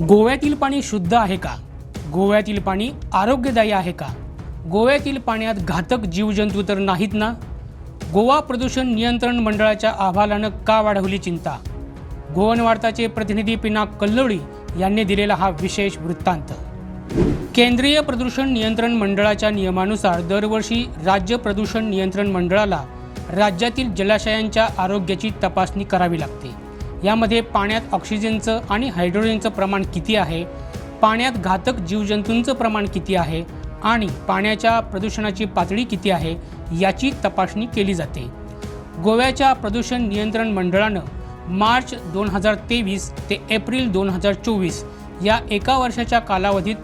गोव्यातील पाणी शुद्ध आहे का? गोव्यातील पाणी आरोग्यदायी आहे का? गोव्यातील पाण्यात घातक जीवजंतू तर नाहीत ना? गोवा प्रदूषण नियंत्रण मंडळाच्या अहवालानं का वाढवली चिंता? गोवन वार्ताचे प्रतिनिधी पिना कल्लोळी यांनी दिलेला हा विशेष वृत्तांत. केंद्रीय प्रदूषण नियंत्रण मंडळाच्या नियमानुसार दरवर्षी राज्य प्रदूषण नियंत्रण मंडळाला राज्यातील जलाशयांच्या आरोग्याची तपासणी करावी लागते. यामध्ये पाण्यात ऑक्सिजनचं आणि हायड्रोजनचं प्रमाण किती आहे? पाण्यात घातक जीवजंतूंचं प्रमाण किती आहे? आणि पाण्याच्या प्रदूषणाची पातळी किती आहे? याची तपासणी केली जाते. गोव्याच्या प्रदूषण नियंत्रण मंडळानं मार्च दोन हजार तेवीस ते एप्रिल दोन हजार चोवीस या एका वर्षाच्या कालावधीत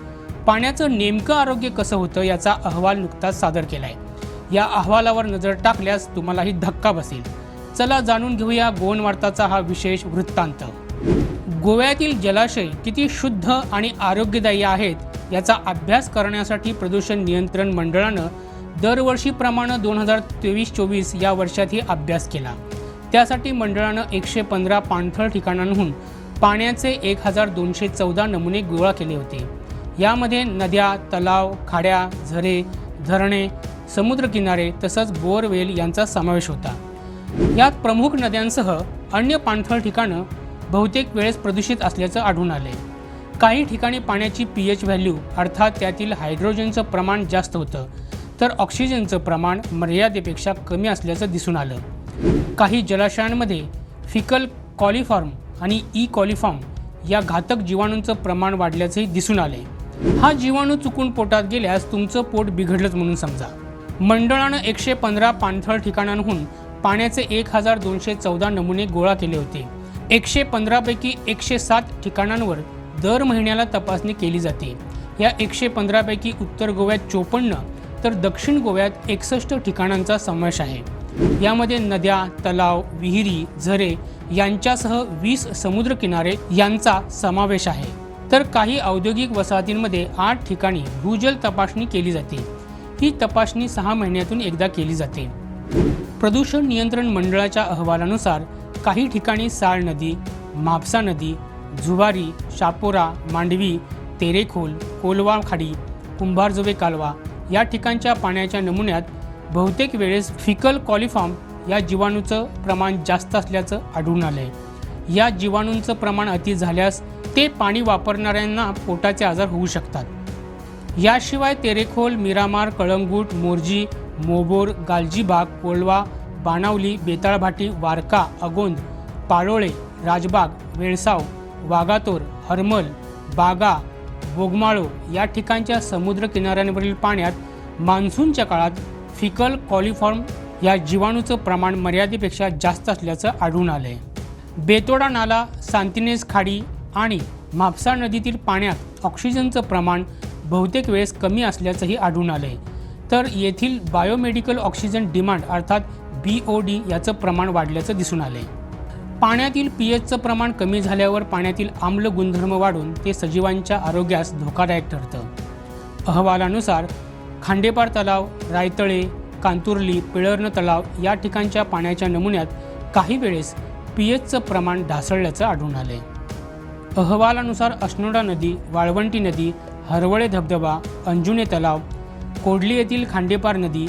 पाण्याचं नेमकं आरोग्य कसं होतं याचा अहवाल नुकताच सादर केला आहे या अहवालावर नजर टाकल्यास तुम्हालाही धक्का बसेल. चला जाणून घेऊया गोवनवार्ताचा हा विशेष वृत्तांत. गोव्यातील जलाशय किती शुद्ध आणि आरोग्यदायी आहेत याचा अभ्यास करण्यासाठी प्रदूषण नियंत्रण मंडळानं दरवर्षीप्रमाणे दोन हजार तेवीस चोवीस या वर्षातही अभ्यास केला. त्यासाठी मंडळानं एकशे पंधरा पाणथळ ठिकाणांहून पाण्याचे एक हजार दोनशे चौदा नमुने गोळा केले होते. यामध्ये नद्या तलाव खाड्या झरे धरणे समुद्रकिनारे तसंच बोअरवेल यांचा समावेश होता. यात प्रमुख नद्यांसह अन्य पाणथळ ठिकाणं बहुतेक वेळेस प्रदूषित असल्याचं आढळून आले काही ठिकाणी पाण्याची पी एच व्हॅल्यू अर्थात त्यातील हायड्रोजनचं प्रमाण जास्त होतं तर ऑक्सिजनचं प्रमाण मर्यादेपेक्षा कमी असल्याचं दिसून आलं. काही जलाशयांमध्ये फिकल कॉलिफॉर्म आणि ई कॉलिफॉर्म या घातक जीवाणूंचं प्रमाण वाढल्याचंही दिसून आले हा जीवाणू चुकून पोटात गेल्यास तुमचं पोट बिघडलंच म्हणून समजा. मंडळानं एकशे पंधरा पाणथळ ठिकाणांहून पाण्याचे एक हजार दोनशे चौदा नमुने गोळा केले होते. एकशे पंधरापैकी एकशे सात ठिकाणांवर दर महिन्याला तपासणी केली जाते. या एकशे पंधरापैकी उत्तर गोव्यात चोपन्न तर दक्षिण गोव्यात एकसष्ट ठिकाणांचा समावेश आहे. यामध्ये नद्या तलाव विहिरी झरे यांच्यासह वीस समुद्रकिनारे यांचा समावेश आहे. तर काही औद्योगिक वसाहतींमध्ये आठ ठिकाणी भूजल तपासणी केली जाते. ही तपासणी सहा महिन्यातून एकदा केली जाते. प्रदूषण नियंत्रण मंडळाच्या अहवालानुसार काही ठिकाणी साळ नदी म्हापसा नदी झुवारी शापोरा मांडवी तेरेखोल कोलवा खाडी कुंभारजोवे कालवा या ठिकाणच्या पाण्याच्या नमुन्यात बहुतेक वेळेस फिकल कॉलिफॉर्म या जीवाणूचं प्रमाण जास्त असल्याचं आढळून आलं आहे या जीवाणूंचं प्रमाण अति झाल्यास ते पाणी वापरणाऱ्यांना पोटाचे आजार होऊ शकतात. याशिवाय तेरेखोल मिरामार कळंगूट मोरजी मोबोर गालजीबाग कोळवा बाणावली बेताळभाटी वारका अगोंद पाळोळे राजबाग वेळसाव वागातोर हरमल बागा बोगमाळो या ठिकाणच्या समुद्र किनाऱ्यांवरील पाण्यात मान्सूनच्या काळात फिकल कॉलिफॉर्म या जीवाणूचं प्रमाण मर्यादेपेक्षा जास्त असल्याचं आढळून आलं आहे बेतोडा नाला सांतिनेस खाडी आणि म्हापसा नदीतील पाण्यात ऑक्सिजनचं प्रमाण बहुतेक वेळेस कमी असल्याचंही आढळून आलं आहे तर येथील बायोमेडिकल ऑक्सिजन डिमांड अर्थात बी ओ डी याचं प्रमाण वाढल्याचं दिसून आलं पाण्यातील पी एचचं प्रमाण कमी झाल्यावर पाण्यातील आम्ल गुणधर्म वाढून ते सजीवांच्या आरोग्यास धोकादायक ठरतं. अहवालानुसार खांडेपार तलाव रायतळे कांतुर्ली पिळर्न तलाव या ठिकाणच्या पाण्याच्या नमुन्यात काही वेळेस पी एचचं प्रमाण ढासळल्याचं आढळून आले अहवालानुसार अश्नोडा नदी वाळवंटी नदी हरवळे धबधबा अंजुने तलाव कोडली येथील खांडेपार नदी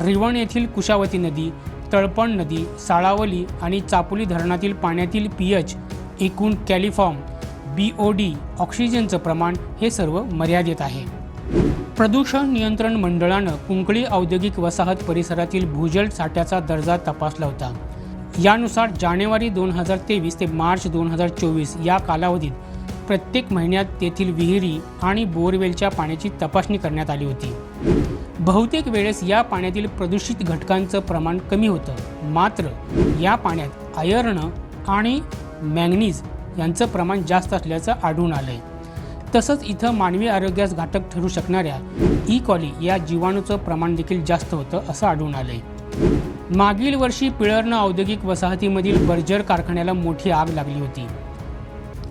रिवण येथील कुशावती नदी तळपण नदी साळावली आणि चापोली धरणातील पाण्यातील पी एच एकूण कॅलिफॉर्म बी ओ डी ऑक्सिजनचं प्रमाण हे सर्व मर्यादित आहे. प्रदूषण नियंत्रण मंडळानं कुंकळी औद्योगिक वसाहत परिसरातील भूजल साठ्याचा दर्जा तपासला होता. यानुसार जानेवारी दोन हजार तेवीस ते मार्च दोन हजार चोवीस या कालावधीत प्रत्येक महिन्यात तेथील विहिरी आणि बोरवेलच्या पाण्याची तपासणी करण्यात आली होती. बहुतेक वेळेस या पाण्यातील प्रदूषित घटकांचं प्रमाण कमी होतं. मात्र या पाण्यात आयर्न आणि मॅंगनीज यांचं प्रमाण जास्त असल्याचं आढळून आलंय. तसंच इथं मानवी आरोग्यास घातक ठरू शकणाऱ्या ई कॉली या जीवाणूचं प्रमाण देखील जास्त होतं असं आढळून आलंय. मागील वर्षी पिळर्ण औद्योगिक वसाहतीमधील बर्जर कारखान्याला मोठी आग लागली होती.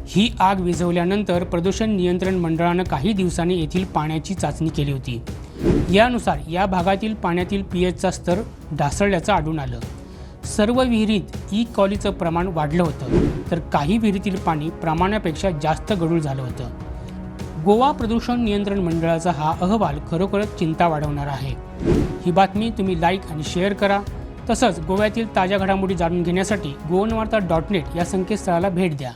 ही आग विझवल्यानंतर प्रदूषण नियंत्रण मंडळानं काही दिवसांनी येथील पाण्याची चाचणी केली होती. यानुसार या भागातील पाण्यातील पी एचचा स्तर ढासळल्याचं आढळून आलं. सर्व विहिरीत ई कॉलीचं प्रमाण वाढलं होतं तर काही विहिरीतील पाणी प्रमाणापेक्षा जास्त गढूळ झालं होतं. गोवा प्रदूषण नियंत्रण मंडळाचा हा अहवाल खरोखरच चिंता वाढवणारा आहे. ही बातमी तुम्ही लाईक आणि शेअर करा. तसंच गोव्यातील ताज्या घडामोडी जाणून घेण्यासाठी गोवनवार्ता डॉट नेट या संकेतस्थळाला भेट द्या.